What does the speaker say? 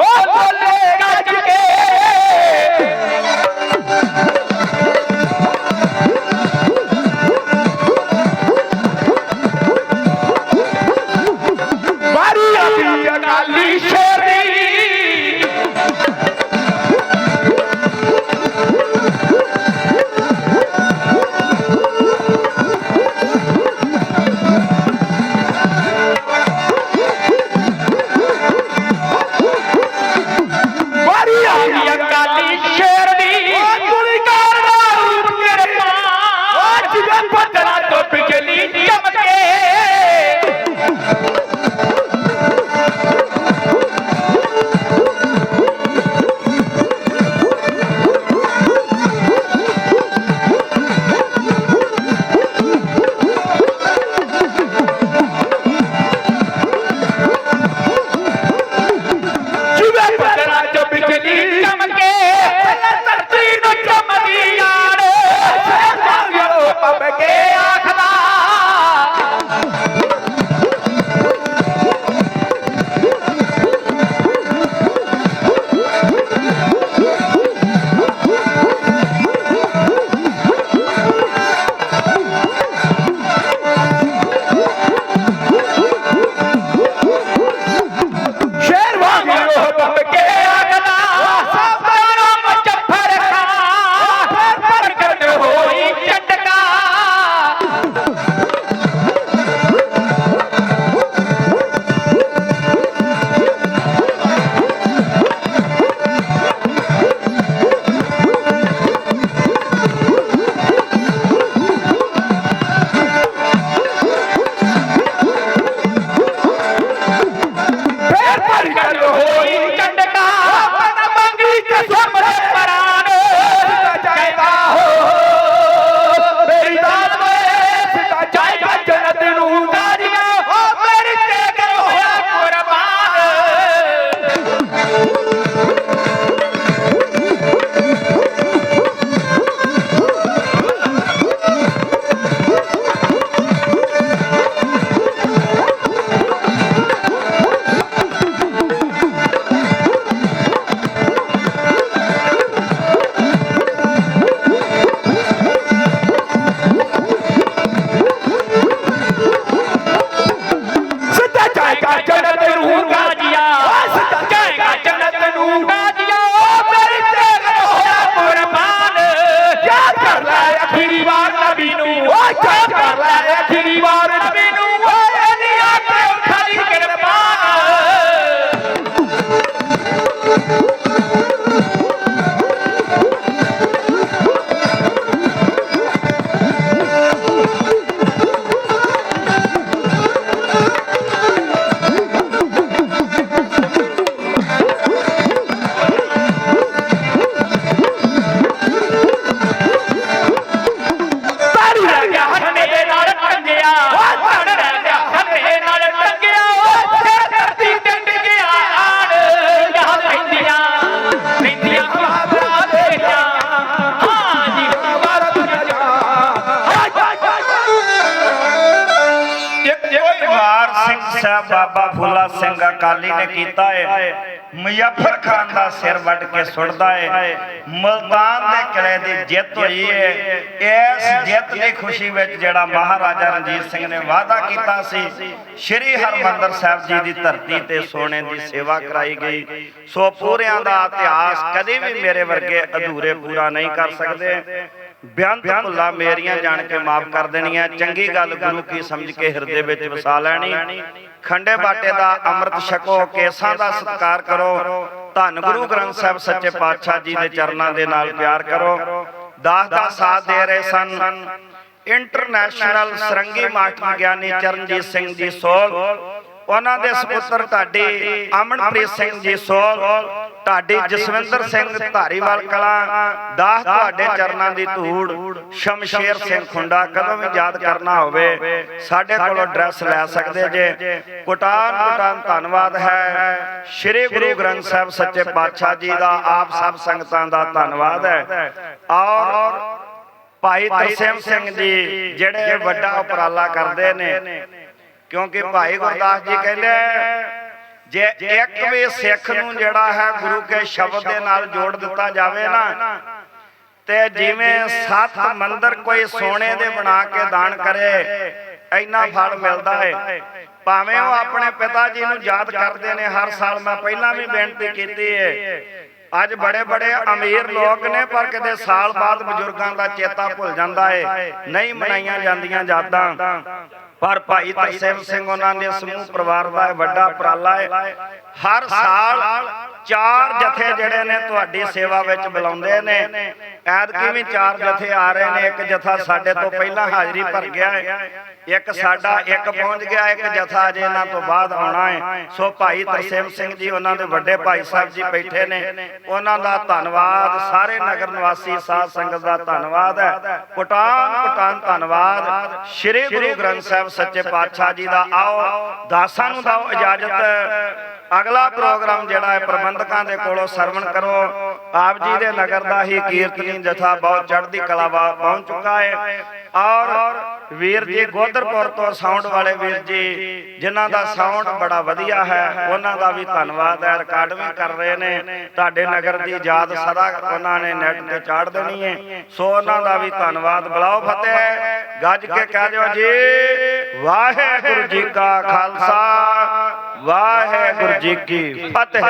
ও বলে হই ਸਾਹਿਬ ਬਾਬਾ ਫੂਲਾ ਸਿੰਘ ਅਕਾਲੀ ਨੇ ਕੀਤਾ ਹੈ ਮੁਜ਼ੱਫਰ ਖਾਨ ਦਾ ਸਿਰ ਵੱਢ ਕੇ ਸੁੱਟਦਾ ਹੈ ਮਲਤਾਨ ਦੇ ਕਿਲੇ ਦੀ ਜਿੱਤ ਹੋਈ ਹੈ ਇਸ ਜਿੱਤ ਦੀ ਖੁਸ਼ੀ ਵਿੱਚ ਜਿਹੜਾ ਮਹਾਰਾਜਾ ਰਣਜੀਤ ਸਿੰਘ ਨੇ ਵਾਅਦਾ ਕੀਤਾ ਸੀ, ਸ਼੍ਰੀ ਹਰਮੰਦਰ ਸਾਹਿਬ ਜੀ ਦੀ ਧਰਤੀ ਤੇ ਸੋਨੇ ਦੀ ਸੇਵਾ ਕਰਾਈ ਗਈ। ਸੋ ਪੂਰਿਆਂ ਦਾ ਇਤਿਹਾਸ ਕਦੇ ਵੀ ਮੇਰੇ ਵਰਗੇ ਅਧੂਰੇ ਪੂਰਾ ਨਹੀਂ ਕਰ ਸਕਦੇ। ਬੇਅੰਤ ਭੁੱਲਾਂ ਮੇਰੀਆਂ ਜਾਣ ਕੇ ਮਾਫ ਕਰ ਦੇਣੀਆਂ ਚੰਗੀ ਗੱਲ ਗੁਰੂ ਕੀ ਸਮਝ ਕੇ ਹਿਰਦੇ ਵਿੱਚ ਵਸਾ ਲੈਣੀ ਖੰਡੇ ਬਾਟੇ ਦਾ ਅੰਮ੍ਰਿਤ ਛਕੋ ਕੇਸਾਂ ਦਾ ਸਤਿਕਾਰ ਕਰੋ ਧੰਨ ਗੁਰੂ ਗ੍ਰੰਥ ਸਾਹਿਬ ਸੱਚੇ ਪਾਤਸ਼ਾਹ ਜੀ ਦੇ ਚਰਨਾਂ ਦੇ ਨਾਲ ਪਿਆਰ ਕਰੋ ਦਾਸ ਦਾ ਸਾਥ ਦੇ ਰਹੇ ਸਨ। ਇੰਟਰਨੈਸ਼ਨਲ ਸਰੰਗੀ ਮਾਸਟਰ ਗਿਆਨੀ ਚਰਨਜੀਤ ਸਿੰਘ ਜੀ ਸੋਲ ਉਹਨਾਂ ਦੇ ਸੁਪੁੱਤਰ ਢਾਡੀ ਅਮਨਪ੍ਰੀਤ ਸਿੰਘ ਜੀ ਸੋਲ ਢਾਡੀ ਜਸਵਿੰਦਰ ਸਿੰਘ ਧਾਰੀਵਾਲ ਕਲਾਂ ਦਾਸ ਤੁਹਾਡੇ ਚਰਨਾਂ ਦੀ ਧੂੜ ਸ਼ਮਸ਼ੇਰ ਸਿੰਘ ਖੁੰਡਾ ਕਦੋਂ ਵੀ ਯਾਦ ਕਰਨਾ ਹੋਵੇ ਸਾਡੇ ਕੋਲੋਂ ਐਡਰੈਸ ਲੈ ਸਕਦੇ ਜੇ। ਕੋਟਾਨ ਕੋਟਾਨ ਧੰਨਵਾਦ ਹੈ। ਸ੍ਰੀ ਗੁਰੂ ਗ੍ਰੰਥ ਸਾਹਿਬ ਸੱਚੇ ਪਾਤਸ਼ਾਹ ਜੀ ਦਾ ਆਪ ਸਭ ਸੰਗਤਾਂ ਦਾ ਧੰਨਵਾਦ ਹੈ। ਔਰ ਭਾਈ ਤਰਸੇਮ ਸਿੰਘ ਜੀ ਜਿਹੜੇ ਵੱਡਾ ਉਪਰਾਲਾ ਕਰਦੇ ਨੇ। ਕਿਉਂਕਿ ਭਾਈ ਗੁਰਦਾਸ ਜੀ ਕਹਿੰਦੇ ਜੇ ਇੱਕ ਵੀ ਸਿੱਖ ਨੂੰ ਜਿਹੜਾ ਹੈ ਗੁਰੂ ਕੇ ਸ਼ਬਦ ਦੇ ਨਾਲ ਜੋੜ ਦਿੱਤਾ ਜਾਵੇ ਨਾ, ਤੇ ਜਿਵੇਂ ਸੱਤ ਮੰਦਰ ਕੋਈ ਸੋਨੇ ਦੇ ਬਣਾ ਕੇ ਦਾਨ ਕਰੇ, ਇੰਨਾ ਫਲ ਮਿਲਦਾ ਹੈ ਭਾਵੇਂ ਉਹ ਆਪਣੇ ਪਿਤਾ ਜੀ ਨੂੰ ਯਾਦ ਕਰਦੇ ਨੇ, ਹਰ ਸਾਲ ਮੈਂ ਪਹਿਲਾਂ ਵੀ ਬੇਨਤੀ ਕੀਤੀ ਹੈ ਅੱਜ ਬੜੇ ਬੜੇ ਅਮੀਰ ਲੋਕ ਨੇ, ਪਰ ਕਿਤੇ ਸਾਲ ਬਾਅਦ ਬਜ਼ੁਰਗਾਂ ਦਾ ਚੇਤਾ ਭੁੱਲ ਜਾਂਦਾ ਹੈ ਨਹੀਂ ਮਨਾਈਆਂ ਜਾਂਦੀਆਂ ਯਾਦਾਂ। ਪਰ ਭਾਈ ਤਰਸੇਮ ਸਿੰਘ ਉਹਨਾਂ ਦੇ ਸਮੂਹ ਪਰਿਵਾਰ ਦਾ ਵੱਡਾ ਉਪਰਾਲਾ ਹੈ। ਹਰ ਸਾਲ ਚਾਰ ਜਥੇ ਜਿਹੜੇ ਨੇ ਤੁਹਾਡੀ ਸੇਵਾ ਵਿੱਚ ਬੁਲਾਉਂਦੇ ਨੇ। ਐਤਕੀ ਵੀ ਚਾਰ ਜਥੇ ਆ ਰਹੇ ਨੇ ਇੱਕ ਜਥਾ ਸਾਡੇ ਤੋਂ ਪਹਿਲਾਂ ਹਾਜ਼ਰੀ ਭਰ ਗਿਆ ਹੈ ਇੱਕ ਸਾਡਾ ਇੱਕ ਪਹੁੰਚ ਗਿਆ ਇੱਕ ਜਥਾ ਅਜੇ ਇਹਨਾਂ ਤੋਂ ਬਾਅਦ ਆਉਣਾ ਹੈ ਸੋ ਭਾਈ ਤਰਸੇਮ ਸਿੰਘ ਜੀ ਉਹਨਾਂ ਦੇ ਵੱਡੇ ਭਾਈ ਸਾਹਿਬ ਜੀ ਬੈਠੇ ਨੇ। ਉਹਨਾਂ ਦਾ ਧੰਨਵਾਦ ਸਾਰੇ ਨਗਰ ਨਿਵਾਸੀ ਸਾਧ ਸੰਗਤ ਦਾ ਧੰਨਵਾਦ ਹੈ। ਕੋਟਾਨ ਕੋਟਾਨ ਧੰਨਵਾਦ। ਸ੍ਰੀ ਗੁਰੂ ਗ੍ਰੰਥ ਸਾਹਿਬ ਸੱਚੇ ਪਾਤਸ਼ਾਹ ਜੀ ਦਾ ਆਓ। ਦਾਸਾਂ ਨੂੰ ਦਿਓ ਇਜਾਜ਼ਤ ਅਗਲਾ ਪ੍ਰੋਗਰਾਮ ਜਿਹੜਾ ਹੈ ਪ੍ਰਬੰਧਕਾਂ ਦੇ ਕੋਲੋਂ ਸਰਵਣ ਕਰੋ। ਆਪ ਜੀ ਦੇ ਨਗਰ ਦਾ ਹੀ ਕੀਰਤਨੀ ਜਥਾ ਬਹੁਤ ਚੜ੍ਹਦੀ ਕਲਾ ਪਹੁੰਚ ਚੁੱਕਾ ਹੈ। ਔਰ ਵੀਰ ਜੀ ਗੋਦਰਪੁਰ ਤੋਂ ਸਾਊਂਡ ਵਾਲੇ ਵੀਰ ਜੀ, ਜਿਨ੍ਹਾਂ ਦਾ ਸਾਊਂਡ ਬੜਾ ਵਧੀਆ ਹੈ, ਉਹਨਾਂ ਦਾ ਵੀ ਧੰਨਵਾਦ ਹੈ। ਰਿਕਾਰਡ ਵੀ ਕਰ ਰਹੇ ਨੇ। ਤੁਹਾਡੇ ਨਗਰ ਦੀ ਯਾਦ ਸਦਾ ਉਹਨਾਂ ਨੇ ਨੈਟ ਤੇ ਚਾੜ ਦੇਣੀ ਹੈ। ਸੋ ਉਹਨਾਂ ਦਾ ਵੀ ਧੰਨਵਾਦ। ਬੁਲਾਓ ਫਤਿਹ। ਗੱਜ ਕੇ ਕਹਿ ਦਿਓ ਜੀ, ਵਾਹਿਗੁਰੂ ਜੀ ਕਾ ਖਾਲਸਾ। ਵਾਹਿਗੁਰੂ ਜੀ ਕੀ ਫਤਿਹ।